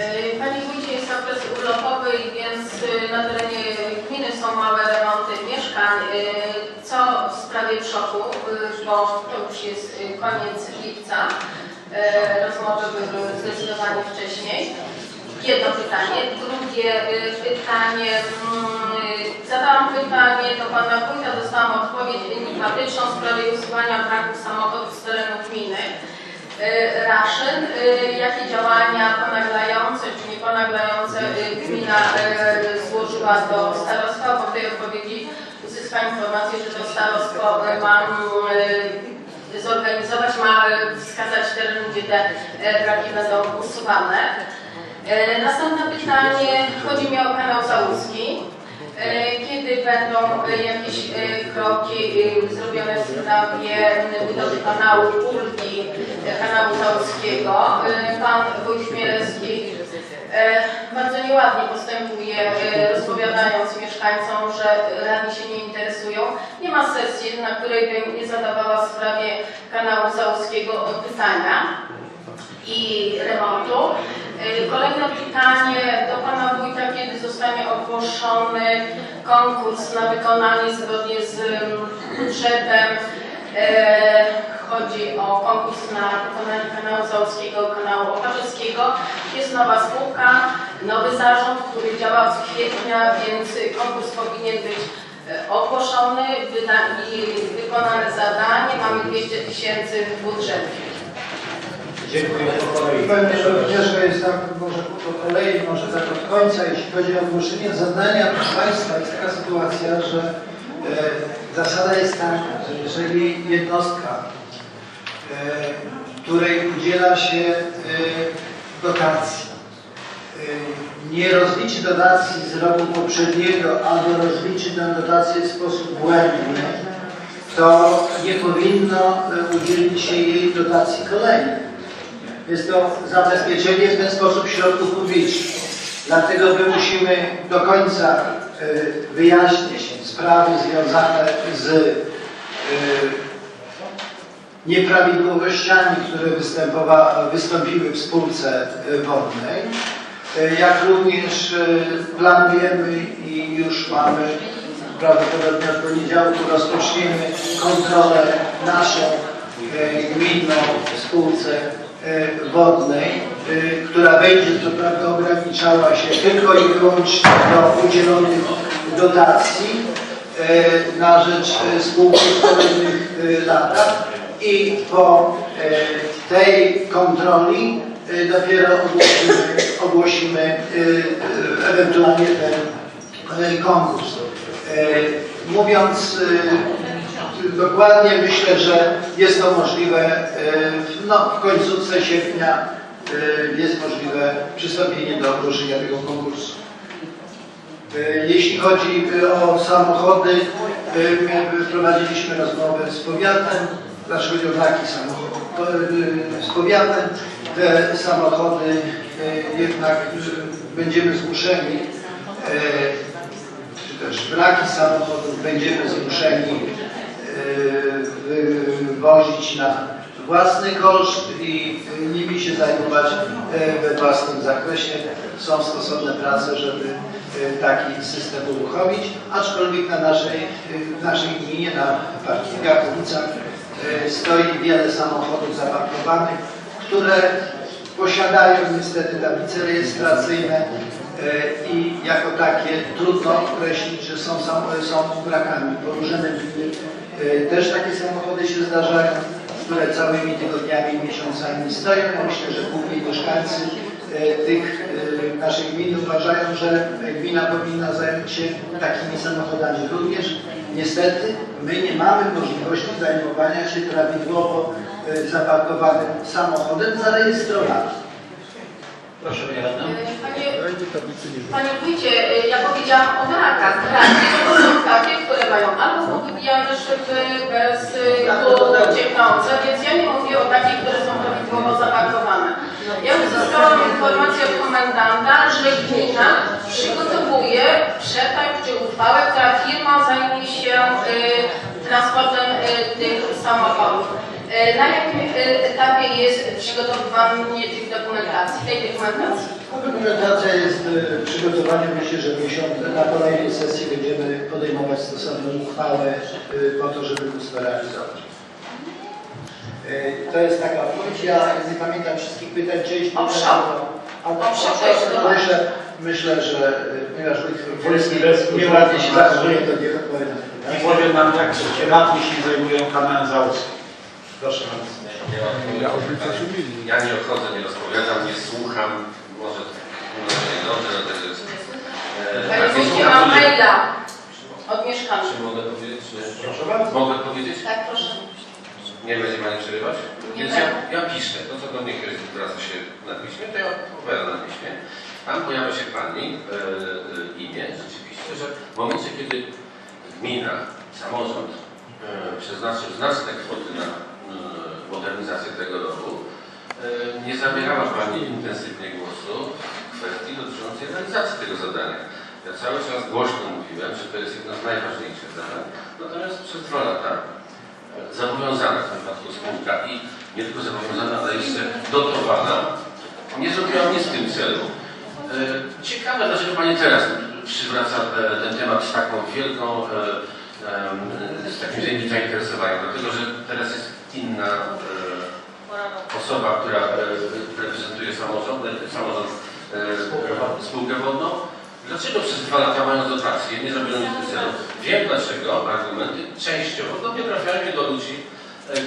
E, Panie Wójcie, jest okres urlopowy, więc e, na terenie gminy są małe remonty mieszkań. E, Co w sprawie przodu, e, bo to już jest e, koniec lipca. Rozmowy były zdecydowanie wcześniej. Jedno pytanie. Drugie e, pytanie. mm, Zadałam pytanie do Pana Wójta, dostałam odpowiedź enigmatyczną w sprawie usuwania braku samochodów z terenu gminy. E, Raszyn, e, jakie działania ponaglające czy nieponaglające e, gmina złożyła do starostwa, bo w tej odpowiedzi uzyskałam informację, że to starostwo ma zorganizować, ma wskazać teren, gdzie te braki będą usuwane. Następne pytanie, chodzi mi o kanał Załuski. E, Kiedy będą e, jakieś e, kroki zrobione w sprawie budowy kanału Ulgi, kanału Załuskiego? E, Pan Wójt Chmielewski e, bardzo nieładnie postępuje, rozpowiadając mieszkańcom, że radni się nie interesują. Nie ma sesji, na której bym nie zadawała w sprawie kanału Załuskiego pytania i remontu. Y, Kolejne pytanie do Pana Wójta, kiedy zostanie ogłoszony konkurs na wykonanie zgodnie z mm, budżetem. E, Chodzi o konkurs na wykonanie kanału Załuskiego, kanału Oparzewskiego. Jest nowa spółka, nowy zarząd, który działa od kwietnia, więc konkurs powinien być e, ogłoszony i wykonane zadanie. Mamy 200 tysięcy w budżecie. Dziękuję po kolei. Panie Przewodniczący, jest tak, może po kolei, może tak od końca, jeśli chodzi o ogłoszenie zadania, proszę Państwa, jest taka sytuacja, że e, zasada jest taka, że jeżeli jednostka, e, której udziela się e, dotacji, e, nie rozliczy dotacji z roku poprzedniego albo rozliczy tę dotację w sposób błędny, to nie powinno e, udzielić się jej dotacji kolejnej. Jest to zabezpieczenie w ten sposób środków publicznych. Dlatego my musimy do końca y, wyjaśnić sprawy związane z y, nieprawidłowościami, które wystąpiły w spółce wodnej. Y, Jak również planujemy i już mamy prawdopodobnie od poniedziałku rozpoczniemy kontrolę naszą gminną w spółce wodnej, y, która będzie co prawda ograniczała się tylko i wyłącznie do udzielonych dotacji y, na rzecz spółki w kolejnych latach i po tej kontroli dopiero ogłosimy, ogłosimy ewentualnie ten konkurs. Mówiąc dokładnie, myślę, że jest to możliwe, y, no, w końcówce sierpnia y, jest możliwe przystąpienie do ogłoszenia tego konkursu. Y, Jeśli chodzi o samochody, my prowadziliśmy rozmowę z powiatem, znaczy chodzi o y, z powiatem. Te samochody jednak będziemy zmuszeni, czy też braki samochodów będziemy zmuszeni wywozić na własny koszt i nimi się zajmować y, we własnym zakresie. Są stosowne prace, żeby y, taki system uruchomić, aczkolwiek na naszej, y, w naszej gminie, na parkingach, ulicach stoi wiele samochodów zaparkowanych, które posiadają niestety tablice rejestracyjne e, i jako takie trudno określić, że są, są, brakami. E, też takie samochody się zdarzają, które całymi tygodniami, miesiącami stoją. Myślę, że głównie mieszkańcy e, tych e, naszych gmin uważają, że gmina powinna zająć się takimi samochodami również. Niestety my nie mamy możliwości zajmowania się prawidłowo e, zaparkowanym samochodem zarejestrowanym. Proszę Pani Radna. Panie, panie Wójcie, ja powiedziałam o brakach. To są albo powybijane szyby bez y, cieknące, więc ja nie mówię o takich, które są prawidłowo zapakowane. Ja uzyskałam informację od komendanta, że gmina przygotowuje przetarg czy uchwałę, która firma zajmie się y, transportem y, tych samochodów. E, Na jakim e, etapie jest przygotowywanie tych dokumentacji, Dokumentacja jest e, przygotowana. Myślę, że miesiąc, na kolejnej sesji będziemy podejmować stosowną uchwałę e, po to, żeby móc to realizować. E, To jest taka odpowiedź. Ja nie pamiętam wszystkich pytań. Część O pytań- przok. A O przok to jest jest- chyba. myślę, myślę, że ponieważ Wolski Wolski nieładnie się zachowuje, to nie pytanie. I powiem nam, jak się radni się zajmują kanałem Załódzkim. Proszę bardzo. Ja nie odchodzę, nie rozpowiadam, nie słucham, może dobrze, ale też jest. e, Panie nie Wójcie, mam maila od mieszkańców. Czy mogę powiedzieć? Czy... Proszę bardzo. Mogę powiedzieć? Tak, proszę. Nie będzie Pani przerywać? Nie Więc ja, ja piszę, to co do mnie kiedyś zwraca się na piśmie, to ja odpowiadam na piśmie. Tam pojawia się Pani e, e, imię, rzeczywiście, że w momencie, kiedy gmina, samorząd e, przeznaczył znaczne kwoty na modernizację tego roku, e, nie zabierała Pani intensywnie głosu w kwestii dotyczącej realizacji tego zadania. Ja cały czas głośno mówiłem, że to jest jedno z najważniejszych zadań, natomiast przez dwa lata zobowiązana w tym wypadku spółka i nie tylko zobowiązana, ale jeszcze dotowana, nie zrobiła nic w tym celu. E, Ciekawe, dlaczego Pani teraz przywraca e, ten temat z taką wielką, e, z takim zainteresowaniem, dlatego że teraz jest inna e, osoba, która e, reprezentuje samorząd, samorząd e, spółkę wodną. Dlaczego przez dwa lata mając dotacje nie zrobiono nic w celu? Wiem dlaczego, argumenty częściowo dobrze trafiają mi do ludzi,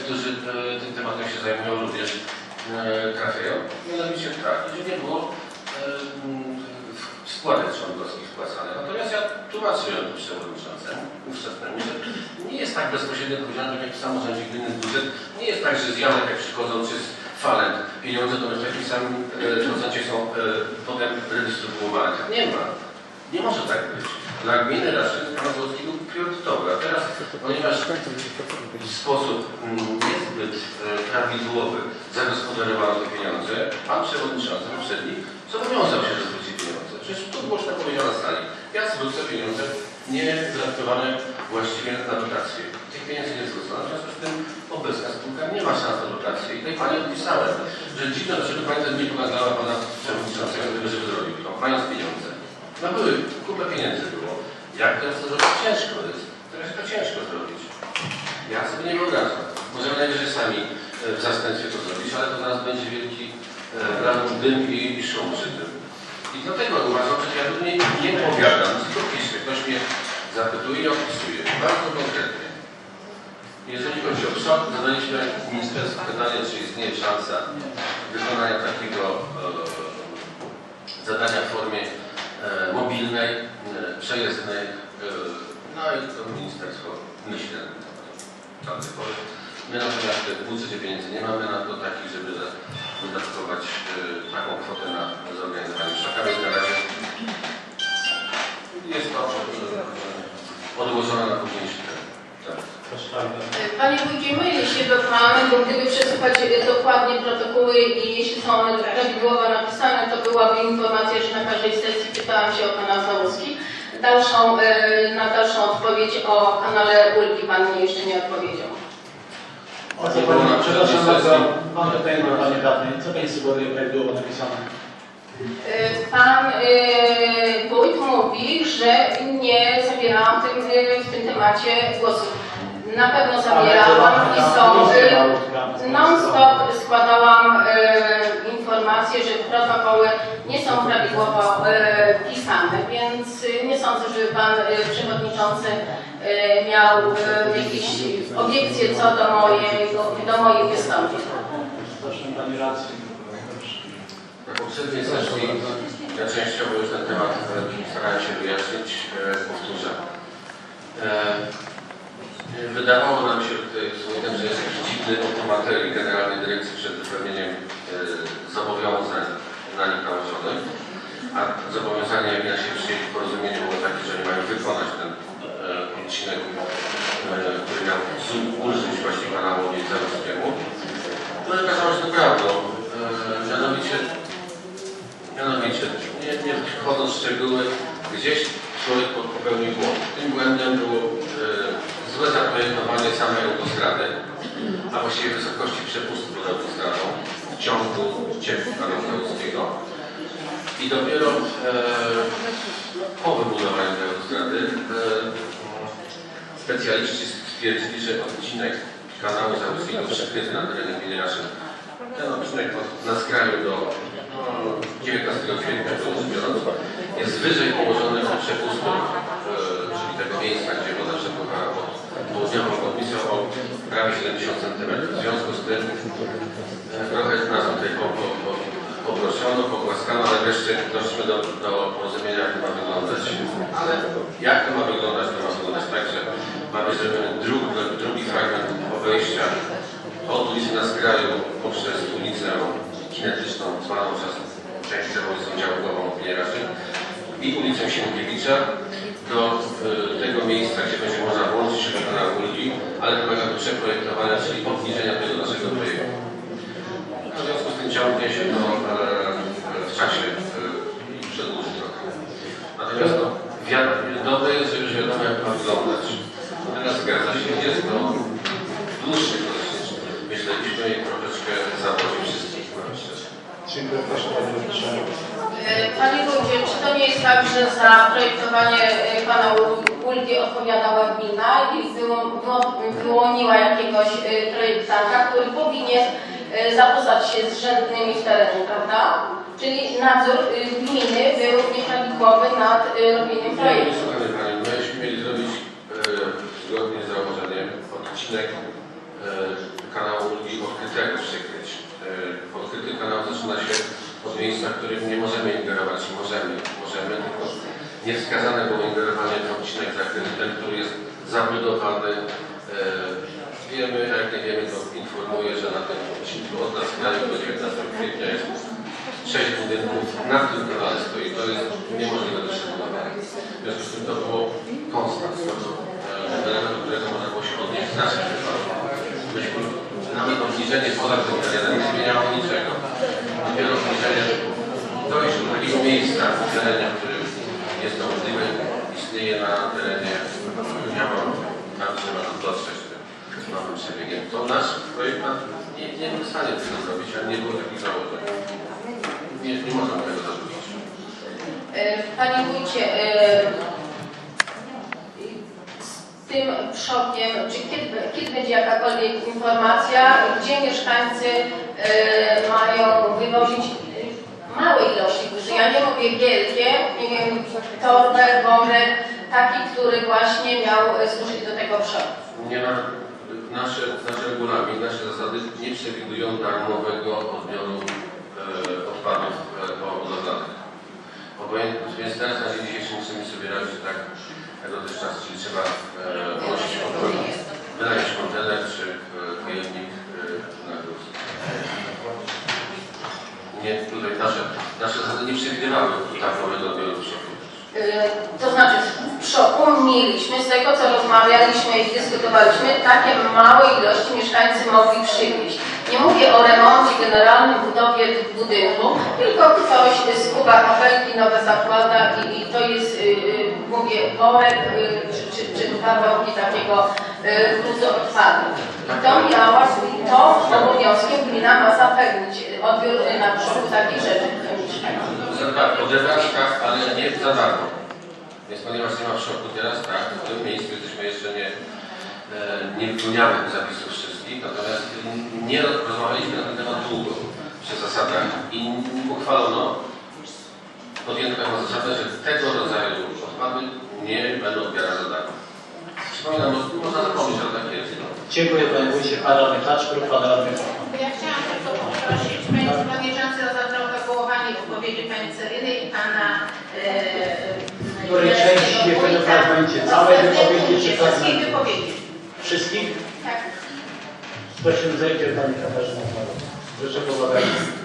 którzy tym tematem się zajmują również trafiają. Mianowicie tak, że nie było składek członkowskich wpłacanych. Ja tłumaczyłem przewodniczącemu ówczesnemu, że nie jest tak bezpośrednio powiedziane, że jak w gminy budżet, nie jest tak, że z Janek jak przychodzą, czy z falent pieniądze to w samym e, procencie są e, potem redystrybuowane. Tak nie ma. Nie może tak być. Dla gminy Raszyc Pan Złotki był priorytetowy, a teraz, ponieważ w sposób mm, niezbyt e, prawidłowy zagospodarowano te pieniądze, Pan Przewodniczący poprzedni nie wydatkowane właściwie na dotacje. Tych pieniędzy nie zwrócono, w związku z tym obecna spółka nie ma szans na dotacje. I tutaj Pani odpisałem, że dziwne, dlaczego Pani też nie pogadała Pana Przewodniczącego, tego, żeby zrobił to, mając pieniądze. No były, kupę pieniędzy było. Jak teraz to zrobić? Ciężko jest. Teraz to ciężko zrobić. Ja sobie nie wyobrażam. Możemy najwyżej sami e, w zastępstwie to zrobić, ale to zaraz będzie wielki e, dym i, i szum przy tym. I dlatego uważam, że ja tu nie, nie powiadam, tylko piszę. Ktoś mnie zapytuje i opisuje. Bardzo konkretnie. Jeżeli chodzi o przod, zadaliśmy ministerstwu pytanie, czy istnieje szansa wykonania takiego e, zadania w formie e, mobilnej, e, przejezdnej. E, no i to ministerstwo myśli na tylko My natomiast w budżecie pieniędzy nie mamy na to takich, żeby wydatkować e, taką kwotę na zorganizowanie szaka, więc na razie jest to odłożone na późniejszy. Tak. Panie Wójcie, myli się do Pan, bo gdyby przesłuchać dokładnie protokoły i jeśli są one prawidłowo napisane, to byłaby informacja, że na każdej sesji pytałam się o kanał Załuski. Dalszą, e, na dalszą odpowiedź o kanale Ulgi Pan mnie jeszcze nie odpowiedział. O co Pani, przepraszam bardzo, mam pytanie do Pani Radnej. Co Pani sugeruje prawidłowo napisane? E, Pan e, wójt mówi, że nie zabierałam tym, e, w tym temacie głosu. Na pewno zabierałam i są. e, Non-stop składałam e, informacje, że protokoły nie są prawidłowo e, pisane, więc nie sądzę, żeby Pan e, Przewodniczący e, miał e, jakieś obiekcje co do, mojego, do moich wystąpień. Proszę Pani rację. Na poprzedniej sesji ja częściowo już ten temat e, starałem się wyjaśnić, e, powtórzę. E, Wydawało nam się tutaj z że jest jakiś dziwny automaterii Generalnej Dyrekcji przed wypełnieniem zobowiązań na nich nałożonych, a zobowiązanie jak się przyjęli w porozumieniu było takie, że oni mają wykonać ten odcinek, który miał ulżyć właśnie kanałowi Zarowskiemu. No i okazało się to prawdą. Wchodząc w szczegóły, gdzieś człowiek popełnił błąd. Tym błędem było e, złe zaprojektowanie samej autostrady. a właściwie wysokości przepustu pod autostradą w ciągu cieku kanałskiego. I dopiero e, po wybudowaniu tej autostrady e, specjaliści stwierdzili, że odcinek kanału Załuskiego przykryty na terenie gminy Raszyn, ten odcinek od, na skraju do 19 kwietnia rzecz biorąc, jest wyżej położony od przepustu, e, czyli tego miejsca, gdzie woda przepływała pod południową obwodnicą o prawie 70 cm. W związku z tym e, trochę nas tutaj po, poproszono, pogłaskano, ale wreszcie doszliśmy do, do porozumienia, jak to ma wyglądać. Ale jak to ma wyglądać? To ma wyglądać tak, że ma być zrobiony drugi, drugi fragment obejścia od ulicy na skraju poprzez ulicę kinetyczną, zwaną częściowo ulicą działkową Pieraszy i ulicę Sienkiewicza do y, tego miejsca, gdzie będzie można włączyć się do kanału ulgi, ale wymaga to przeprojektowania, czyli obniżenia tego naszego projektu. W związku z tym ciągnie się to e, w czasie e, i przedłuży trochę. Natomiast no, wiadomo, dobre jest, że już wiadomo jak ma wyglądać. Natomiast zgadza się, jest to dłuższy proces niż myśleliśmy i troszeczkę zawodzi wszystkich. powiem szczerze. Dziękuję proszę Panie Burmistrzu. E, Panie Wójcie, czy to nie jest tak, że za projektowanie kanału ulgi odpowiadała gmina i wyło- wyłoniła jakiegoś e, projektanta, który powinien e, zapoznać się z rzędnymi w terenie, prawda? Czyli nadzór gminy był nieprawidłowy nad robieniem projektu. Słuchamy Pani, myśmy mieli zrobić e, zgodnie z założeniem odcinek e, kanału Ulgi odkrytego przykryć. E, odkryty kanał zaczyna się od miejsca, w którym nie możemy ingerować. Tylko niewskazane było ingerowanie w odcinek zakryty, ten, który jest zabudowany. E, wiemy, a jak nie wiemy, to informuję, że na tym odcinku od nas kraju do 19 kwietnia jest sześć budynków na tym kanale stoi. To jest niemożliwe do przebudowania. W związku z tym to było konstans, to był e, element, do którego można było się odnieść w naszym przypadku. Myśmy nawet obniżenie terenem nie zmieniało niczego. Dopiero obniżenie dojść do takiego miejsca w którym jest to możliwe, istnieje na terenie. Tam trzeba to dotrzeć tym nowym przebiegiem. To nasz projektant nie, nie był w stanie tego zrobić, a nie było takich założeń. Nie, nie można tego zarzucić. E, Panie Wójcie, e, z tym przokiem, czy kiedy, kiedy będzie jakakolwiek informacja, gdzie mieszkańcy e, mają wywozić małe ilości burzy? Ja nie mówię wielkie, nie wiem, torbę, taki, który właśnie miał e, służyć do tego przoku. Nie ma, nasze, nasze regulamin, nasze zasady nie przewidują darmowego odbioru e, odpadów e, po budowlanych. Więc teraz na dzień dzisiejszy musimy sobie radzić tak jak dotychczas, czyli trzeba e, kontener, wynająć kontener czy e, pojemnik e, na gruz. Nie, tutaj nasze, nasze zasady nie przewidywały darmowego odbioru przodu. Y, To znaczy w szoku mieliśmy, z rozmawialiśmy i dyskutowaliśmy, takie małe ilości mieszkańcy mogli przywieźć. Nie mówię o remoncie generalnym budowie budynku, tylko ktoś skuba kabelki nowe zakłada i, i to jest, y, y, mówię, worek y, czy, czy, czy kawałki takiego gruzu odpadów. I to miała, to obowiązkiem gmina ma zapewnić odbiór na brzuchu takich rzeczy mieszkańcom. Ale nie za darmo. Więc ponieważ nie ma w szoku teraz, tak, w tym miejscu jesteśmy jeszcze nie, e, nie wypełniamy tych zapisów wszystkich, natomiast nie rozmawialiśmy na ten temat długo przy zasadach i uchwalono, podjęto taką zasadę, że tego rodzaju odpady nie będą odbierane za darmo. Przypominam, mo- można zapomnieć, ale tak jest. No. Dziękuję Panie Wójcie. Pan Radny Klacz, Klub Parlamentarny. Ja chciałam tylko poprosić Panie Przewodniczący o zaprotokołowanie wypowiedzi Pani Celiny i Pana e, której części w jakim fragmencie? Całej wypowiedzi czy Wszystkich fragmentu? wypowiedzi. Wszystkich? Tak. Prosimy zajdzie Pani Katarzyna Chwała. Życzę powodzenia.